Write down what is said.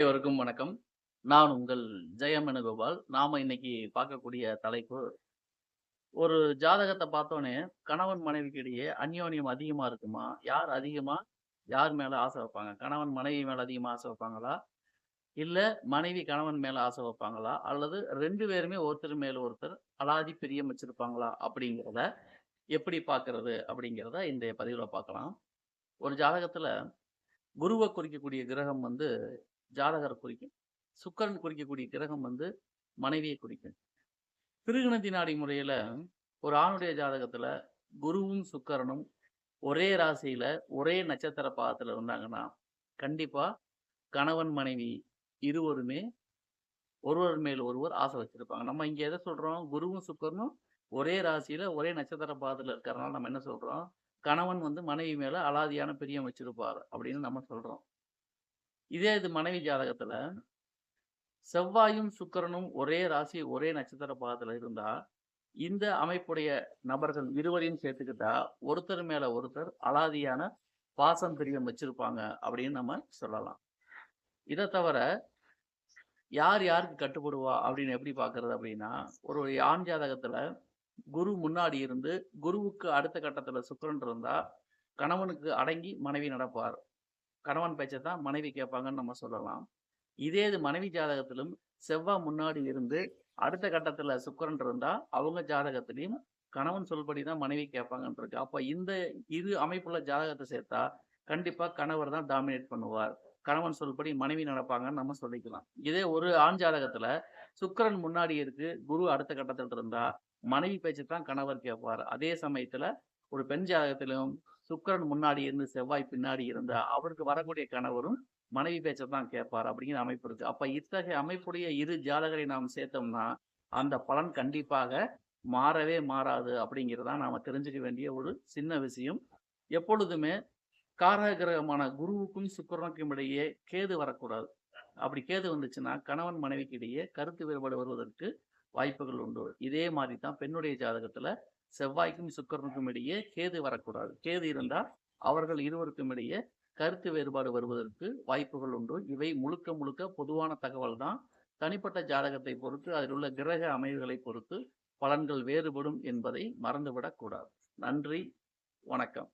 அனைவருக்கும் வணக்கம். நான் உங்கள் ஜெயமனுகோபால் நாம் நாம இன்னைக்கு பார்க்கக்கூடிய தலைப்பு, ஒரு ஜாதகத்தை பார்த்தோன்னே கணவன் மனைவிக்கு இடையே அந்யோன்யம் அதிகமா இருக்குமா? யார் அதிகமா யார் மேல ஆசை வைப்பாங்க? கணவன் மனைவி மேல அதிகமா ஆசை வைப்பாங்களா? இல்ல மனைவி கணவன் மேல ஆசை வைப்பாங்களா? அல்லது ரெண்டு பேருமே ஒருத்தர் மேல ஒருத்தர் அலாதி பிரியம் வச்சிருப்பாங்களா? அப்படிங்கிறத எப்படி பார்க்கறது அப்படிங்கிறத இந்த பதிவுல பார்க்கலாம். ஒரு ஜாதகத்துல குருவை குறிக்கக்கூடிய கிரகம் வந்து ஜாதகர குறிக்கும். சுக்கரன் குறிக்கக்கூடிய கிரகம் வந்து மனைவியை குறிக்கும். திருகணத்தி நாடி முறையில் ஒரு ஆணுடைய ஜாதகத்தில் குருவும், சுக்கரனும் ஒரே ராசியில் ஒரே நட்சத்திர பாதத்துல இருந்தாங்கன்னா, கண்டிப்பாக கணவன், மனைவி இருவருமே ஒருவர் மேல் ஒருவர் ஆசை வச்சுருப்பாங்க நம்ம இங்கே எதை சொல்கிறோம் குருவும், சுக்கரனும் ஒரே ராசியில் ஒரே நட்சத்திர பாதத்துல இருக்கிறனால நம்ம என்ன சொல்கிறோம் கணவன் வந்து மனைவி மேலே அலாதியான பிரியம் வச்சுருப்பார் அப்படின்னு நம்ம சொல்கிறோம் இதே இது மனைவி ஜாதகத்துல செவ்வாயும், சுக்கிரனும் ஒரே ராசி, ஒரே நட்சத்திர பாதத்துல இருந்தா, இந்த அமைப்புடைய நபர்கள் இருவரையும் சேர்த்துக்கிட்டா, ஒருத்தர் மேல ஒருத்தர் அலாதியான பாசம், பிரியம் வச்சிருப்பாங்க அப்படின்னு நம்ம சொல்லலாம். இதை தவிர, யார் யாருக்கு கட்டுப்படுவா அப்படின்னு எப்படி பார்க்கிறது அப்படின்னா, ஒரு ஆண் ஜாதகத்துல குரு முன்னாடி இருந்து, குருவுக்கு அடுத்த கட்டத்துல சுக்கிரன் இருந்தா, கணவனுக்கு அடங்கி மனைவி நடப்பார். கணவன் பேச்சை தான் மனைவி கேட்பாங்கன்னு நம்ம சொல்லலாம். இதே இது மனைவி ஜாதகத்திலும் செவ்வாய் முன்னாடி இருந்து, அடுத்த கட்டத்தில் சுக்கிரன் இருந்தால் அவங்க ஜாதகத்திலையும் கணவன் சொல்படி தான் மனைவி கேட்பாங்கன்னு இருக்கு. அப்போ இந்த இரு அமைப்புள்ள ஜாதகத்தை சேர்த்தா, கண்டிப்பாக கணவர் தான் டாமினேட் பண்ணுவார். கணவன் சொல்படி மனைவி நடப்பாங்கன்னு நம்ம சொல்லிக்கலாம். இதே ஒரு ஆண் ஜாதகத்துல சுக்கிரன் முன்னாடி இருக்கு, குரு அடுத்த கட்டத்தில் இருந்தா, மனைவி பேச்சு தான் கணவர் கேட்பார். அதே சமயத்துல ஒரு பெண் ஜாதகத்திலும் சுக்கிரன் முன்னாடி இருந்து, செவ்வாய் பின்னாடி இருந்தா, அவருக்கு வரக்கூடிய கணவரும் மனைவி பேச்ச தான் கேட்பார் அப்படிங்கிற அமைப்பு இருக்கு. அப்ப இத்தகைய அமைப்புடைய இரு ஜாதகரை நாம் சேர்த்தோம்னா, அந்த பலன் கண்டிப்பாக மாறவே மாறாது அப்படிங்கிறத நாம தெரிஞ்சுக்க வேண்டிய ஒரு சின்ன விஷயம். எப்பொழுதுமே காரக கிரகமான குருவுக்கும், சுக்கிரனுக்கும் இடையே கேது வரக்கூடாது. அப்படி கேது வந்துச்சுன்னா, கணவன் மனைவிக்கு இடையே கருத்து வேறுபாடு வருவதற்கு வாய்ப்புகள் உண்டு. இதே மாதிரி தான் பெண்ணுடைய ஜாதகத்துல செவ்வாய்க்கும், சுக்கரனுக்கும் இடையே கேது வரக்கூடாது. கேது இருந்தால் அவர்கள் இருவருக்கும் இடையே கருத்து வேறுபாடு வருவதற்கு வாய்ப்புகள் உண்டு. இவை முழுக்க முழுக்க பொதுவான தகவல் தான். தனிப்பட்ட ஜாதகத்தை பொறுத்து, அதில் உள்ள கிரக அமைவுகளை பொறுத்து பலன்கள் வேறுபடும் என்பதை மறந்துவிடக்கூடாது நன்றி, வணக்கம்.